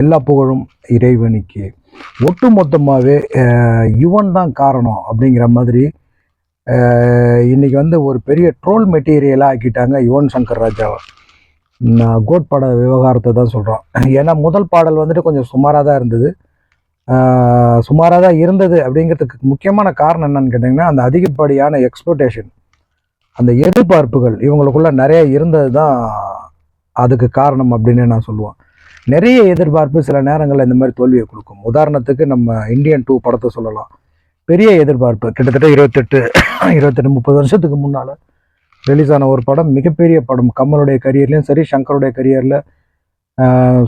எல்லா புகழும் இறைவனுக்கு. ஒட்டு மொத்தமாகவே யுவன் தான் காரணம் அப்படிங்கிற மாதிரி இன்றைக்கி வந்து ஒரு பெரிய ட்ரோல் மெட்டீரியலாக ஆக்கிட்டாங்க யுவன் சங்கர் ராஜாவை நான் கோட் பாட விவகாரத்தை தான் சொல்கிறோம் ஏன்னா முதல் பாடல் வந்துட்டு கொஞ்சம் சுமாராக தான் இருந்தது. சுமாராக தான் இருந்தது அப்படிங்கிறதுக்கு முக்கியமான காரணம் என்னன்னு கேட்டிங்கன்னா அந்த அதிகப்படியான எக்ஸ்பெக்டேஷன் அந்த எதிர்பார்ப்புகள் இவங்களுக்குள்ள நிறைய இருந்தது தான் அதுக்கு காரணம் அப்படின்னு நான் சொல்லுவேன். நிறைய எதிர்பார்ப்பு சில நேரங்களில் இந்த மாதிரி தோல்வியை கொடுக்கும். உதாரணத்துக்கு நம்ம இந்தியன் டூ படத்தை சொல்லலாம். பெரிய எதிர்பார்ப்பு. கிட்டத்தட்ட இருபத்தெட்டு இருபத்தெட்டு முப்பது வருஷத்துக்கு முன்னால் ரிலீஸ் ஆன ஒரு படம் மிகப்பெரிய படம். கமலுடைய கரியர்லேயும் சரி சங்கருடைய கரியரில்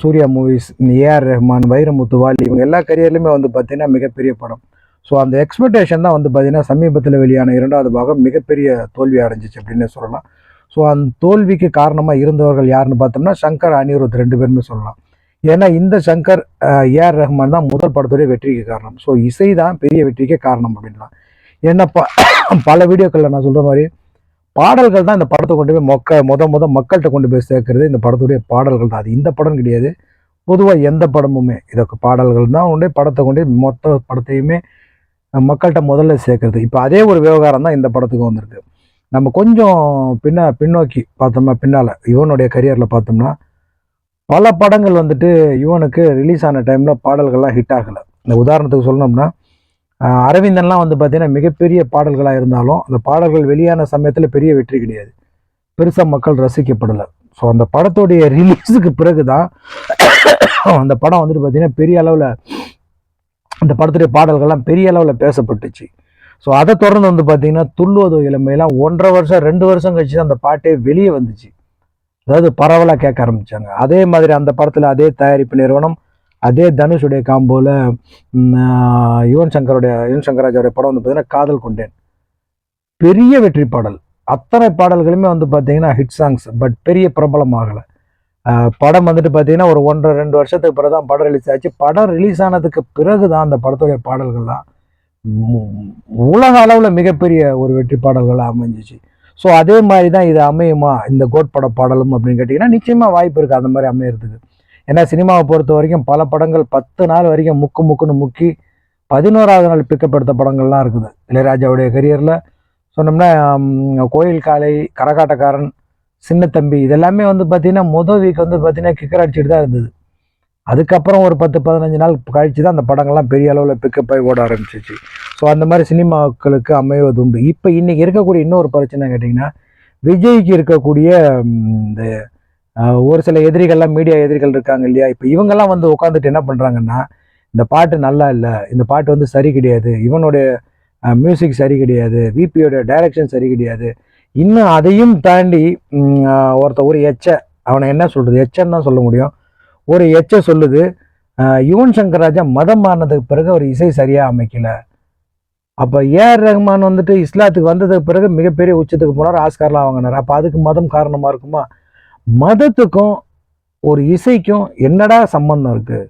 சூர்யா மூவிஸ் ஏஆர் ரஹ்மான் வைரமுத்து வாலி இவங்க எல்லா கரியர்லையுமே வந்து பார்த்திங்கன்னா மிகப்பெரிய படம். ஸோ அந்த எக்ஸ்பெக்டேஷன் தான் வந்து பார்த்திங்கன்னா சமீபத்தில் வெளியான இரண்டாவது பாகம் மிகப்பெரிய தோல்வி அடைஞ்சிச்சு அப்படின்னு சொல்லலாம். ஸோ அந்த தோல்விக்கு காரணமாக இருந்தவர்கள் யாருன்னு பார்த்தோம்னா சங்கர் அனிருத் ரெண்டு பேருமே சொல்லலாம். ஏன்னா இந்த சங்கர் ஏஆர் ரஹ்மான் தான் முதல் படத்துடைய வெற்றிக்கு காரணம். ஸோ இசை தான் பெரிய வெற்றிக்கே காரணம் அப்படின்லாம் ஏன்னா ப பல வீடியோக்களில் நான் சொல்கிற மாதிரி பாடல்கள் தான் இந்த படத்தை கொண்டு போய் மொக்க முத முத மக்கள்கிட்ட கொண்டு போய் சேர்க்கறது இந்த படத்துடைய பாடல்கள் தான். அது இந்த படம் கிடையாது. பொதுவாக எந்த படமுமே இதற்கு பாடல்கள் தான் உண்டு. படத்தை கொண்டு போய் மொத்த படத்தையுமே மக்கள்கிட்ட முதல்ல சேர்க்கறது. இப்போ அதே ஒரு விவகாரம் தான் இந்த படத்துக்கு வந்திருக்கு. நம்ம கொஞ்சம் பின்ன பின்னோக்கி பார்த்தோம்னா பின்னால் யுவனுடைய கரியரில் பார்த்தோம்னா பல படங்கள் வந்துட்டு யுவனுக்கு ரிலீஸ் ஆன டைமில் பாடல்கள்லாம் ஹிட் ஆகலை. இந்த உதாரணத்துக்கு சொல்லணும்னா அரவிந்தன்லாம் வந்து பார்த்திங்கன்னா மிகப்பெரிய பாடல்களாக இருந்தாலும் அந்த பாடல்கள் வெளியான சமயத்தில் பெரிய வெற்றி கிடையாது. பெருசாக மக்கள் ரசிக்கப்படலை. ஸோ அந்த படத்துடைய ரிலீஸுக்கு பிறகு தான் அந்த படம் வந்துட்டு பார்த்தீங்கன்னா பெரிய அளவில் அந்த படத்துடைய பாடல்கள்லாம் பெரிய அளவில் பேசப்பட்டுச்சு. ஸோ அதை தொடர்ந்து வந்து பார்த்திங்கன்னா துள்ளுவது இளமையெல்லாம் ஒன்றரை வருஷம் ரெண்டு வருஷம் கழிச்சு தான் அந்த பாட்டே வெளியே வந்துச்சு. அதாவது பரவலாக கேட்க ஆரம்பித்தாங்க அதே மாதிரி அந்த படத்தில் அதே தயாரிப்பு நிறுவனம் அதே தனுஷுடைய காம்போவில் யுவன் சங்கருடைய யுவன் சங்கராஜாவுடைய படம் வந்து பார்த்தீங்கன்னா காதல் கொண்டேன். பெரிய வெற்றி பாடல். அத்தனை பாடல்களுமே வந்து பார்த்தீங்கன்னா ஹிட் சாங்ஸ் பட் பெரிய பிரபலம் ஆகலை. படம் வந்துட்டு பார்த்தீங்கன்னா ஒரு ஒன்றரை ரெண்டு வருஷத்துக்கு பிறகு தான் படம் ரிலீஸ் ஆச்சு. படம் ரிலீஸ் ஆனதுக்கு பிறகு தான் அந்த படத்துடைய பாடல்கள்லாம் உலக அளவில் மிகப்பெரிய ஒரு வெற்றி பாடல்களாக அமைஞ்சிச்சு. ஸோ அதே மாதிரி தான் இது அமையுமா? இந்த கோட் பட பாடலும் அப்படின்னு கேட்டிங்கன்னா நிச்சயமாக வாய்ப்பு இருக்குது அந்த மாதிரி அமையறதுக்கு. ஏன்னா சினிமாவை பொறுத்த வரைக்கும் பல படங்கள் பத்து நாள் வரைக்கும் முக்கு முக்குன்னு முக்கி பதினோராவது நாள் பிக்கப் எடுத்த படங்கள்லாம் இருக்குது. இளையராஜாவுடைய கரியரில் சொன்னோம்னா கோயில் காலை கரகாட்டக்காரன் சின்ன தம்பி இதெல்லாமே வந்து பார்த்தீங்கன்னா முதல் வீக் வந்து பார்த்தீங்கன்னா கிக்கர் அடிச்சுட்டு தான் இருந்தது. அதுக்கப்புறம் ஒரு பத்து பதினஞ்சு நாள் கழிச்சு தான் அந்த படங்கள்லாம் பெரிய அளவில் பிக்கப் ஆகி ஓட ஆரம்பிச்சிச்சு. ஸோ அந்த மாதிரி சினிமாக்களுக்கு அமைவது உண்டு. இப்போ இன்னைக்கு இருக்கக்கூடிய இன்னொரு பிரச்சனை கேட்டிங்கன்னா விஜய்க்கு இருக்கக்கூடிய இந்த ஒரு சில எதிரிகள்லாம் மீடியா எதிரிகள் இருக்காங்க இல்லையா? இப்போ இவங்கெல்லாம் வந்து உட்காந்துட்டு என்ன பண்ணுறாங்கன்னா இந்த பாட்டு நல்லா இல்லை இந்த பாட்டு வந்து சரி கிடையாது இவனுடைய மியூசிக் சரி கிடையாது விபியோட டைரக்ஷன் சரி கிடையாது. இன்னும் அதையும் தாண்டி ஒருத்த ஒரு எச்ச அவனை என்ன சொல்கிறது எச்சன்னு தான் சொல்ல முடியும். ஒரு எச்ச சொல்லுது யுவன் சங்கர் ராஜா மதம் மாறினதுக்கு பிறகு ஒரு இசை சரியாக அமைக்கலை. அப்போ ஏஆர் ரஹ்மான் வந்துட்டு இஸ்லாத்துக்கு வந்ததுக்கு பிறகு மிகப்பெரிய உச்சத்துக்கு போனார் ஆஸ்கார்லாம் வாங்கினார். அப்போ அதுக்கு மதம் காரணமாக இருக்குமா? மதத்துக்கும் ஒரு இசைக்கும் என்னடா சம்பந்தம் இருக்குது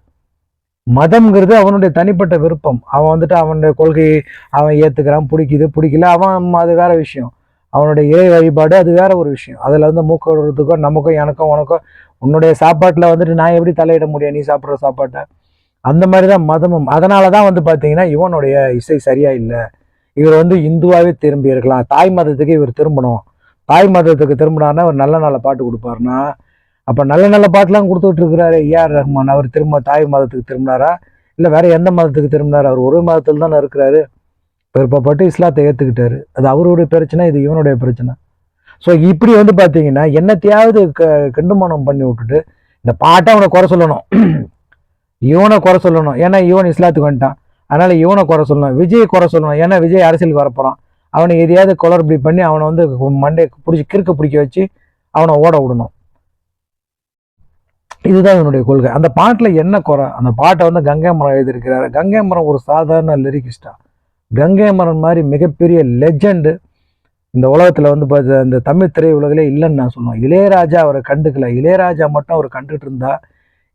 மதம்ங்கிறது அவனுடைய தனிப்பட்ட விருப்பம். அவன் வந்துட்டு அவனுடைய கொள்கையை அவன் ஏற்றுக்கிறான் பிடிக்குது பிடிக்கல அவன் அது வேற விஷயம். அவனுடைய இறை வழிபாடு அது வேற ஒரு விஷயம். அதில் வந்து மூக்க நமக்கும் எனக்கும் உனக்கும் உன்னுடைய சாப்பாட்டில் வந்துட்டு நான் எப்படி தலையிட முடியும்? நீ சாப்பிட்ற சாப்பாட்டை? அந்த மாதிரி தான் மதமும். அதனால தான் வந்து பார்த்தீங்கன்னா இவனுடைய இசை சரியா இல்லை. இவர் வந்து இந்துவாகவே திரும்பி இருக்கலாம். தாய் மதத்துக்கு இவர் திரும்பணும். தாய் மதத்துக்கு திரும்பினார்னா ஒரு நல்ல நல்ல பாட்டு கொடுப்பாருன்னா அப்போ நல்ல நல்ல பாட்டுலாம் கொடுத்துட்டு இருக்கிறாரு ஏஆர் ரஹ்மான் அவர் திரும்ப தாய் மதத்துக்கு திரும்பினாரா? இல்லை வேற எந்த மதத்துக்கு திரும்பினார்? அவர் ஒரு மதத்தில் தானே இருக்கிறாரு. விருப்பப்பட்டு இஸ்லாத்தை ஏற்றுக்கிட்டாரு அது அவருடைய பிரச்சனை இது இவனுடைய பிரச்சனை. ஸோ இப்படி வந்து பார்த்தீங்கன்னா என்னத்தையாவது க கண்டுமானம் பண்ணி விட்டுட்டு இந்த பாட்டை அவனை குறை சொல்லணும். இவனை குறை சொல்லணும். ஏன்னா இவன் இஸ்லாத்துக்கு வந்துட்டான். அதனால் இவனை குறை சொல்லணும். விஜய் குறை சொல்லணும். ஏன்னா விஜய் அரசியலுக்கு வரப்போகிறான் அவனை எதையாவது குளறுபடி பண்ணி அவனை வந்து மண்டே பிடிச்சி கிறுக்க பிடிக்க வச்சு அவனை ஓட விடணும். இதுதான் இவனுடைய கொள்கை. அந்த பாட்டில் என்ன குறை? அந்த பாட்டை வந்து கங்கை மரம் எழுதியிருக்கிறாரு. கங்கை மரம் ஒரு சாதாரண லிரிக்கிஸ்டா கங்கை மரம் மாதிரி மிகப்பெரிய லெஜெண்டு இந்த உலகத்தில் வந்து பார்த்து இந்த தமிழ் திரையுலகிலே இல்லைன்னு நான் சொல்லுவேன். இளையராஜா அவரை கண்டுக்கல. இளையராஜா மட்டும் அவர் கண்டுட்டு இருந்தா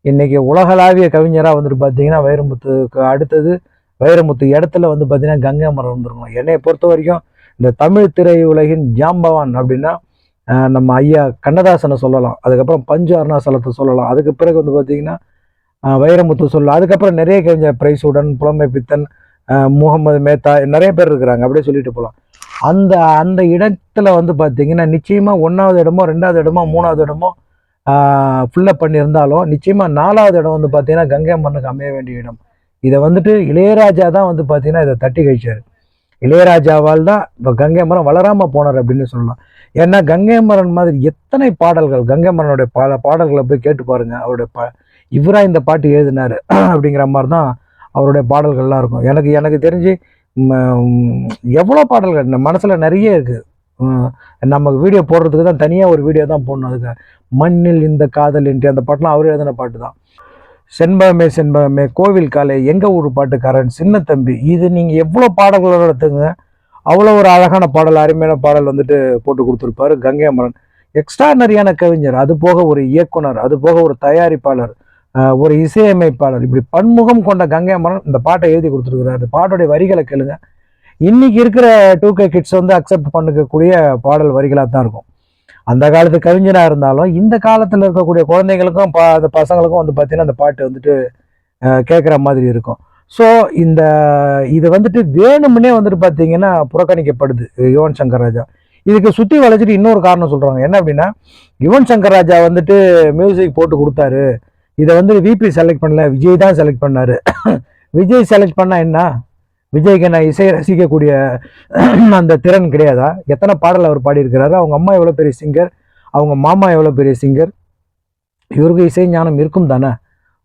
இன்றைக்கி உலகளாவிய கவிஞராக வந்துட்டு பார்த்தீங்கன்னா வைரமுத்துக்கு அடுத்தது வைரமுத்து இடத்துல வந்து பார்த்தீங்கன்னா கங்கை மரம் வந்துருக்கணும். என்னை பொறுத்த வரைக்கும் இந்த தமிழ் திரையுலகின் ஜாம்பவான் அப்படின்னா நம்ம ஐயா கண்ணதாசனை சொல்லலாம். அதுக்கப்புறம் பஞ்சு அருணாசலத்தை சொல்லலாம். அதுக்கு பிறகு வந்து பார்த்தீங்கன்னா வைரமுத்து சொல்லலாம். அதுக்கப்புறம் நிறைய கவிஞர் பிரைஸுடன் புலமை பித்தன் முகமது மேத்தா நிறைய பேர் இருக்கிறாங்க. அப்படியே சொல்லிட்டு போகலாம் அந்த அந்த இடத்துல வந்து பார்த்தீங்கன்னா நிச்சயமாக ஒன்றாவது இடமோ ரெண்டாவது இடமோ மூணாவது இடமோ ஃபுல்லப் பண்ணியிருந்தாலும் நிச்சயமாக நாலாவது இடம் வந்து பார்த்தீங்கன்னா கங்கை அம்மனுக்கு அமைய வேண்டிய இடம். இதை வந்துட்டு இளையராஜா தான் வந்து பார்த்தீங்கன்னா இதை தட்டி கழிச்சார். இளையராஜாவால் தான் இப்போ கங்கை மரம் வளராமல் போனார் அப்படின்னு சொல்லலாம். ஏன்னா கங்கை மரன் மாதிரி எத்தனை பாடல்கள் கங்கை மரனுடைய பல பாடல்களை போய் கேட்டு பாருங்கள் அவருடைய ப இவரா இந்த பாட்டு எழுதினார் அப்படிங்கிற மாதிரி தான் அவருடைய பாடல்கள்லாம் இருக்கும். எனக்கு எனக்கு தெரிஞ்சு எவ்வளோ பாடல்கள் மனசில் நிறைய இருக்குது நமக்கு வீடியோ போடுறதுக்கு தான் தனியாக ஒரு வீடியோ தான் போடணும் அதுக்கு. மண்ணில் இந்த காதல் என்று அந்த பாட்டெலாம் அவர் எழுதின பாட்டு தான். செண்பகமே செண்பகமே கோவில் காலை எங்கள் ஊர் பாட்டுக்காரன் சின்ன தம்பி. இது நீங்கள் எவ்வளோ பாடல்களோட எடுத்துங்க அவ்வளோ ஒரு அழகான பாடல் அருமையான பாடல் வந்துட்டு போட்டு கொடுத்துருப்பாரு கங்கை அமரன் எக்ஸ்ட்ரானரியான கவிஞர். அது போக ஒரு இயக்குனர் அது போக ஒரு தயாரிப்பாளர் ஒரு இசையமைப்பாளர். இப்படி பன்முகம் கொண்ட கங்கை அமரன் இந்த பாட்டை எழுதி கொடுத்துருக்குறாரு. இந்த பாட்டோடைய வரிகளை கேளுங்க. இன்னைக்கு இருக்கிற டூ கே கிட்ஸ் வந்து அக்செப்ட் பண்ணிக்கக்கூடிய பாடல் வரிகளாக தான் இருக்கும். அந்த காலத்து கவிஞராக இருந்தாலும் இந்த காலத்தில் இருக்கக்கூடிய குழந்தைங்களுக்கும் பா அந்த பசங்களுக்கும் வந்து பார்த்தீங்கன்னா அந்த பாட்டு வந்துட்டு கேட்குற மாதிரி இருக்கும். ஸோ இந்த இது வந்துட்டு வேணும்னே வந்துட்டு பார்த்தீங்கன்னா புறக்கணிக்கப்படுது யுவன் சங்கர் ராஜா இதுக்கு சுற்றி வளைச்சிட்டு இன்னொரு காரணம் சொல்கிறாங்க என்ன அப்படின்னா யுவன் சங்கர் ராஜா வந்துட்டு மியூசிக் போட்டு கொடுத்தாரு. இதை வந்து விபி செலக்ட் பண்ணல. விஜய் தான் செலக்ட் பண்ணாரு. விஜய் செலக்ட் பண்ணால் என்ன? விஜய்க்கு நான் இசையை ரசிக்கக்கூடிய அந்த திறன் கிடையாதா? எத்தனை பாடல் அவர் பாடியிருக்கிறாரு? அவங்க அம்மா எவ்வளோ பெரிய சிங்கர் அவங்க மாமா எவ்வளோ பெரிய சிங்கர் இவருக்கு இசை ஞானம் இருக்கும் தானே?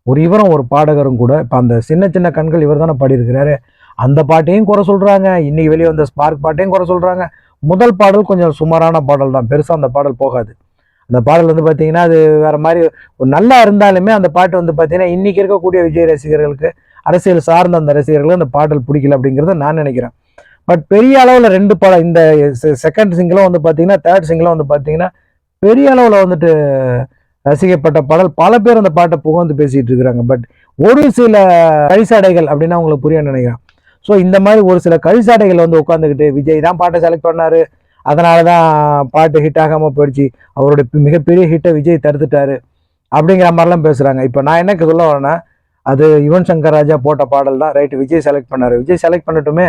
ஒரு இவரும் ஒரு பாடகரும் கூட இப்போ அந்த சின்ன சின்ன கண்கள் இவர் தானே பாடியிருக்கிறாரு. அந்த பாட்டையும் குறை சொல்கிறாங்க இன்றைக்கி வெளியே வந்த ஸ்பார்க் பாட்டையும் குறை சொல்கிறாங்க முதல் பாடல் கொஞ்சம் சுமாரான பாடல் தான். பெருசாக அந்த பாடல் போகாது. அந்த பாடல் வந்து பார்த்தீங்கன்னா அது வேற மாதிரி ஒரு நல்லா இருந்தாலுமே அந்த பாட்டு வந்து பார்த்தீங்கன்னா இன்றைக்கி இருக்கக்கூடிய விஜய் ரசிகர்களுக்கு அரசியல் சார்ந்த அந்த ரசிகர்களும் அந்த பாடல் பிடிக்கல அப்படிங்கிறத நான் நினைக்கிறேன். பட் பெரிய அளவில் ரெண்டு பாடம் இந்த செகண்ட் சிங்கிளும் வந்து பார்த்தீங்கன்னா தேர்ட் சிங்கிளும் வந்து பார்த்தீங்கன்னா பெரிய அளவில் வந்துட்டு ரசிக்கப்பட்ட பாடல். பல பேர் அந்த பாட்டை புகழ்ந்து பேசிகிட்டு இருக்கிறாங்க. பட் ஒரு சில கழிசாடைகள் அப்படின்னா உங்களுக்கு புரிய நினைக்கிறேன். ஸோ இந்த மாதிரி ஒரு சில கழிசாடைகள் வந்து உட்காந்துக்கிட்டு விஜய் தான் பாட்டை செலக்ட் பண்ணாரு. அதனால தான் பாட்டு ஹிட் ஆகாமல் போயிடுச்சு. அவருடைய மிகப்பெரிய ஹிட்டை விஜய் தடுத்துட்டாரு. அப்படிங்கிற மாதிரிலாம் பேசுகிறாங்க இப்போ நான் என்ன சொல்ல வரேன்னா அது யுவன் சங்கர் ராஜா போட்ட பாடல் தான். ரைட்டு விஜய் செலக்ட் பண்ணார். விஜய் செலக்ட் பண்ணட்டுமே?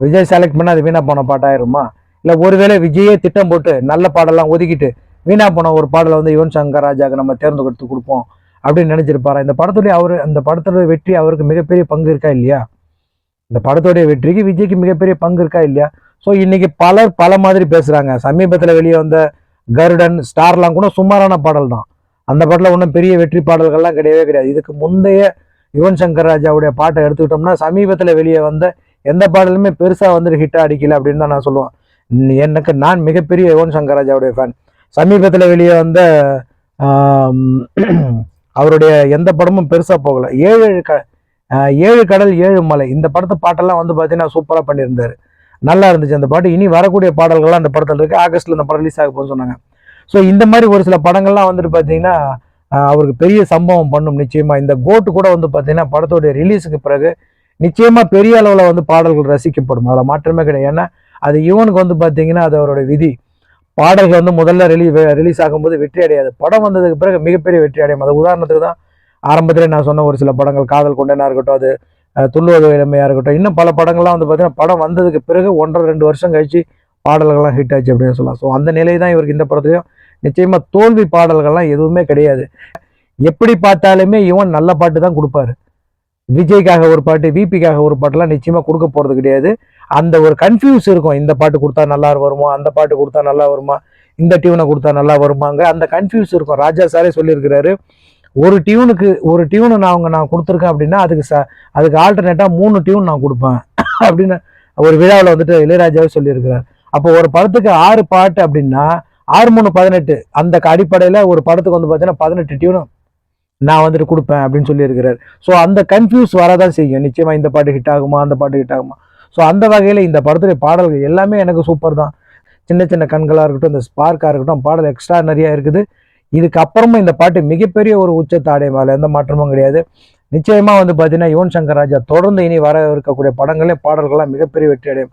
விஜய் செலக்ட் பண்ணால் அது வீணா போன பாட்டாயிருமா இல்லை ஒருவேளை விஜயே திட்டம் போட்டு நல்ல பாடலாம் ஒதுக்கிட்டு வீணா போன ஒரு பாடலை வந்து யுவன் சங்கர் ராஜாவுக்கு நம்ம தேர்ந்து கொடுத்து கொடுப்போம் அப்படின்னு நினச்சிருப்பாரா? இந்த படத்துடைய அவர் அந்த படத்தோட வெற்றி அவருக்கு மிகப்பெரிய பங்கு இருக்கா இல்லையா? இந்த படத்துடைய வெற்றிக்கு விஜய்க்கு மிகப்பெரிய பங்கு இருக்கா இல்லையா? ஸோ இன்னைக்கு பலர் பல மாதிரி பேசுகிறாங்க சமீபத்தில் வெளியே வந்த கருடன் ஸ்டார்லாம் கூட சுமாரான பாடல் தான் அந்த பாட்டில் ஒன்றும் பெரிய வெற்றி பாடல்கள்லாம் கிடையவே கிடையாது. இதுக்கு முந்தைய யுவன் சங்கர் ராஜாவுடைய பாட்டை எடுத்துக்கிட்டோம்னா சமீபத்தில் வெளியே வந்த எந்த பாடலுமே பெருசாக வந்துட்டு ஹிட்டாக அடிக்கல அப்படின்னு தான் நான் சொல்லுவேன். எனக்கு நான் மிகப்பெரிய யுவன் சங்கர் ராஜாவுடைய ஃபேன் சமீபத்தில் வெளியே வந்த அவருடைய எந்த படமும் பெருசாக போகலை. ஏழு க ஏழு கடல் ஏழு மலை இந்த படத்து பாட்டெல்லாம் வந்து பார்த்தீங்கன்னா சூப்பராக பண்ணியிருந்தார். நல்லா இருந்துச்சு அந்த பாட்டு. இனி வரக்கூடிய பாடல்கள்லாம் அந்த படத்தில் இருக்குது ஆகஸ்ட்டில் அந்த படம் ரிலீஸ் ஆக போகும்னு சொன்னாங்க. ஸோ இந்த மாதிரி ஒரு சில படங்கள்லாம் வந்துட்டு பார்த்தீங்கன்னா அவருக்கு பெரிய சம்பவம் பண்ணும் நிச்சயமாக இந்த கோட்டு கூட வந்து பார்த்தீங்கன்னா படத்தோடைய ரிலீஸுக்கு பிறகு நிச்சயமாக பெரிய அளவில் வந்து பாடல்கள் ரசிக்கப்படும். அதில் மாற்றமே கிடையாது. ஏன்னா அது இவனுக்கு வந்து பார்த்தீங்கன்னா அது அவருடைய விதி. பாடல்கள் வந்து முதல்ல ரிலீ ரிலீஸ் ஆகும்போது வெற்றி அடையாது. படம் வந்ததுக்கு பிறகு மிகப்பெரிய வெற்றி அடையும். அது உதாரணத்துக்கு தான் ஆரம்பத்தில் நான் சொன்ன ஒரு சில படங்கள். காதல் கொண்டனா இருக்கட்டும் அது துள்ளுவது இளமையாக இருக்கட்டும் இன்னும் பல படங்கள்லாம் வந்து பார்த்தீங்கன்னா படம் வந்ததுக்கு பிறகு ஒன்றரை ரெண்டு வருஷம் கழிச்சு பாடல்கள்லாம் ஹிட் ஆச்சு அப்படின்னு சொல்லலாம். ஸோ அந்த நிலை தான் இவருக்கு இந்த படத்துலையும் நிச்சயமாக தோல்வி பாடல்கள்லாம் எதுவுமே கிடையாது. எப்படி பார்த்தாலுமே இவன் நல்ல பாட்டு தான் கொடுப்பாரு. விஜய்க்காக ஒரு பாட்டு விபிக்காக ஒரு பாட்டுலாம் நிச்சயமாக கொடுக்க போகிறது கிடையாது. அந்த ஒரு கன்ஃபியூஸ் இருக்கும். இந்த பாட்டு கொடுத்தா நல்லா வருமா? அந்த பாட்டு கொடுத்தா நல்லா வருமா? இந்த டியூனை கொடுத்தா நல்லா வருமாங்க அந்த கன்ஃபியூஸ் இருக்கும். ராஜா சாரே சொல்லியிருக்கிறாரு ஒரு டியூனுக்கு ஒரு டியூனு நான் அவங்க நான் கொடுத்துருக்கேன் அப்படின்னா அதுக்கு ச அதுக்கு ஆல்டர்னேட்டாக மூணு டியூன் நான் கொடுப்பேன். அப்படின்னு ஒரு விழாவில் வந்துட்டு இளையராஜாவே சொல்லியிருக்கிறார். அப்போ ஒரு படத்துக்கு ஆறு பாட்டு அப்படின்னா ஆறு மூணு பதினெட்டு அந்த அடிப்படையில் ஒரு படத்துக்கு வந்து பார்த்தீங்கன்னா பதினெட்டு டியூனும் நான் வந்துட்டு கொடுப்பேன் அப்படின்னு சொல்லியிருக்கிறார். ஸோ அந்த கன்ஃபியூஸ் வரதான் செய்யும். நிச்சயமாக இந்த பாட்டு ஹிட் ஆகுமா அந்த பாட்டு ஹிட் ஆகுமா? ஸோ அந்த வகையில் இந்த படத்துடைய பாடல்கள் எல்லாமே எனக்கு சூப்பர் தான். சின்ன சின்ன கண்களாக இருக்கட்டும் இந்த ஸ்பார்க்காக இருக்கட்டும் பாடல் எக்ஸ்ட்ரா நிறையா இருக்குது இதுக்கப்புறமும் இந்த பாட்டு மிகப்பெரிய ஒரு உச்சத்தை மேலே எந்த மாற்றமும் கிடையாது. நிச்சயமாக வந்து பார்த்தீங்கன்னா யுவன் சங்கர் ராஜா தொடர்ந்து இனி வர இருக்கக்கூடிய படங்களே பாடல்கள்லாம் மிகப்பெரிய வெற்றி அடையும்.